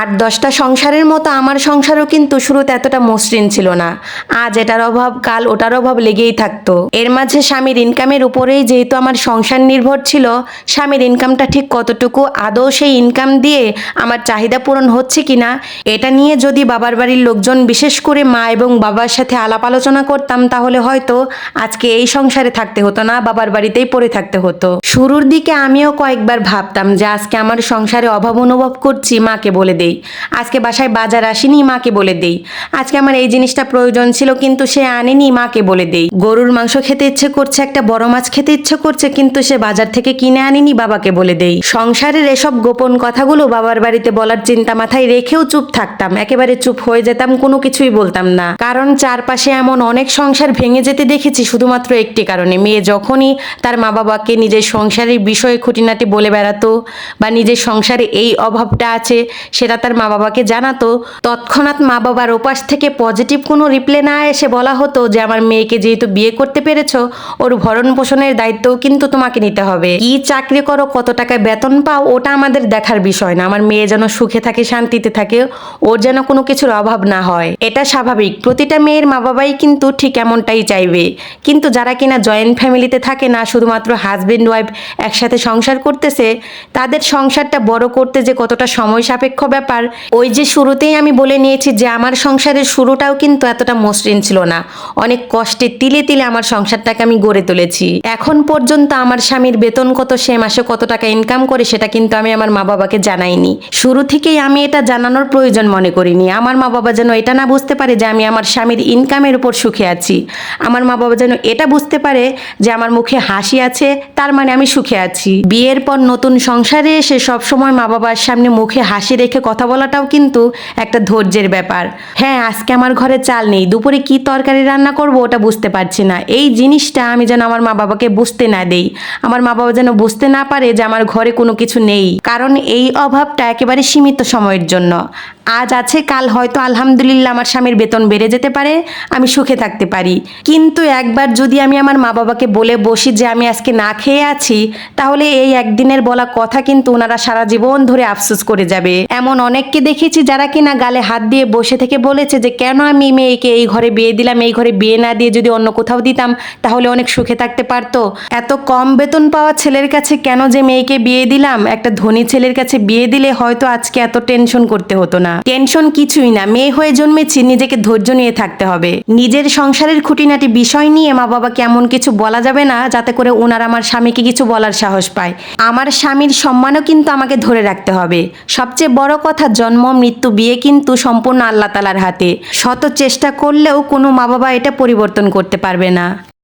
আট দশটা সংসারের মতো আমার সংসারও কিন্তু শুরুতে এতটা মসৃণ ছিল না। আজ এটার অভাব, কাল ওটার অভাব লেগেই থাকতো। এর মাঝে স্বামীর ইনকামের উপরেই যেহেতু আমার সংসার নির্ভর ছিল, স্বামীর ইনকামটা ঠিক কতটুকু, আদৌ সেই ইনকাম দিয়ে আমার চাহিদা পূরণ হচ্ছে কিনা, এটা নিয়ে যদি বাবার বাড়ির লোকজন বিশেষ করে মা এবং বাবার সাথে আলাপ আলোচনা করতাম, তাহলে হয়তো আজকে এই সংসারে থাকতে হতো না, বাবার বাড়িতেই পড়ে থাকতে হতো। শুরুর দিকে আমিও কয়েকবার ভাবতাম যে আজকে আমার সংসারে অভাব অনুভব করছি, মাকে বলে দেই। আজকে বাসায় বাজার আসেনি, মাকে বলে দেই। আজকে আমার এই জিনিসটা প্রয়োজন ছিল, কিন্তু সে আনেনি, মাকে বলে দেই। গরুর মাংস খেতে ইচ্ছে করছে, একটা বড় মাছ খেতে ইচ্ছে করছে, কিন্তু সে বাজার থেকে কিনে আনেনি, বাবাকে বলে দেই। সংসারের এসব গোপন কথাগুলো বাবার বাড়িতে বলার চিন্তা মাথায় রেখেও চুপ থাকতাম। একেবারে চুপ হয়ে যেতাম, কোনো কিছুই বলতাম না। কারণ চারপাশে এমন অনেক সংসার ভেঙে যেতে দেখেছি, শুধুমাত্র একটি কারণে। মেয়ে যখনই তার মা বাবাকে নিজের সংসারের বিষয়ে খুঁটিনাটি বলে বেড়াতো, বা নিজের সংসারে এই অভাবটা আছে, সেটা তার মা বাবাকে জানাতো, তৎক্ষণাৎ মা বাবার ওপাশ থেকে পজিটিভ কোনো রিপ্লে না এসে বলা হতো যে, আমার মেয়েকে যেহেতু বিয়ে করতে পেরেছ, ওর ভরণ পোষণের দায়িত্বও কিন্তু তোমাকে নিতে হবে। কি চাকরি করো, কত টাকায় বেতন পাও, ওটা আমাদের দেখার বিষয় না। আমার মেয়ে যেন সুখে থাকে, শান্তিতে থাকে, ওর যেন কোনো কিছুর অভাব না হয়। এটা স্বাভাবিক। প্রতিটা মেয়ের মা বাবাই কিন্তু ঠিক এমনটাই চাইবে। কিন্তু যারা কিনা জয়েন্ট ফ্যামিলিতে থাকে না, শুধুমাত্র হাজবেন্ড ওয়াইফ একসাথে সংসার করতেছে, তাদের সংসারটা বড় করতে যে কতটা সময় সাপেক্ষ ব্যাপার। ওই যে শুরুতেই আমি বলে নিয়েছি যে আমার সংসারের শুরুটাও কিন্তু এতটা মসৃণ ছিল না। অনেক কষ্টে তিলে তিলে আমার সংসারটাকে আমি গড়ে তুলেছি। এখন পর্যন্ত আমার স্বামীর বেতন কত, সে মাসে কত টাকা ইনকাম করে সেটা কিন্তু আমি আমার মা বাবাকে জানাইনি। শুরু থেকেই আমি এটা জানানোর প্রয়োজন মনে করিনি। আমার মা বাবা যেন এটা না বুঝতে পারে যে আমি আমার স্বামীর ইনকামের উপর সুখে আছি। আমার মা বাবা যেন এটা বুঝতে পারে যে আমার মুখে হাসি আছে, তার মানে আমি সুখে আছি। বিয়ের পর নতুন সংসারে এসে সবসময় মা বাবার সামনে মুখে হাসি রেখে কথা বলাটাও কিন্তু একটা ধৈর্যের ব্যাপার। হ্যাঁ আজকে আমার ঘরে চাল নেই, দুপুরে কি তরকারি রান্না করব ওটা বুঝতে পারছি না। এই জিনিসটা আমি যেন আমার মা বাবাকে বুঝতে না দেই। আমার মা বাবা যেন বুঝতে না পারে যে আমার ঘরে কোনো কিছু নেই। কারণ এই অভাবটা একেবারে সীমিত সময়ের জন্য। আজ আছে, কাল হয়তো, আলহামদুলিল্লাহ, আমার স্বামীর বেতন বেড়ে যেতে পারে, আমি সুখে থাকতে পারি। কিন্তু একবার যদি আমি আমার মা বাবাকে বলে বসি যে আমি আজকে না খেয়ে আছি, তাহলে এই একদিনের বলা কথা কিন্তু ওনারা সারা জীবন ধরে আফসোস করে যাবে। এমন অনেককে দেখেছি যারা কিনা গালে হাত দিয়ে বসে থেকে বলেছে যে, কেন আমি মেয়েকে এই ঘরে বিয়ে দিলাম, এই ঘরে বিয়ে না দিয়ে যদি অন্য কোথাও দিতাম, তাহলে অনেক সুখে থাকতে পারতো। এত কম বেতন পাওয়া ছেলের কাছে কেন যে মেয়েকে বিয়ে দিলাম? একটা ধনী ছেলের কাছে বিয়ে দিলে হয়তো আজকে এত টেনশন করতে হতো না। টেনশন কিছুই না। মেয়ে হয়ে জন্মেছি, নিজেকে ধৈর্য নিয়ে থাকতে হবে। নিজের সংসারের খুঁটিনাটি বিষয় নিয়ে মা বাবাকে এমন কিছু বলা যাবে না, যাতে করে ওনার আমার স্বামীকে কিছু বলার সাহস পায়। আমার স্বামীর সম্মানও কিন্তু আমাকে ধরে রাখতে হবে। সবচেয়ে বড় কথা, জন্ম, মৃত্যু, বিয়ে কিন্তু সম্পূর্ণ আল্লাহ তালার হাতে। শত চেষ্টা করলেও কোনো মা বাবা এটা পরিবর্তন করতে পারবে না।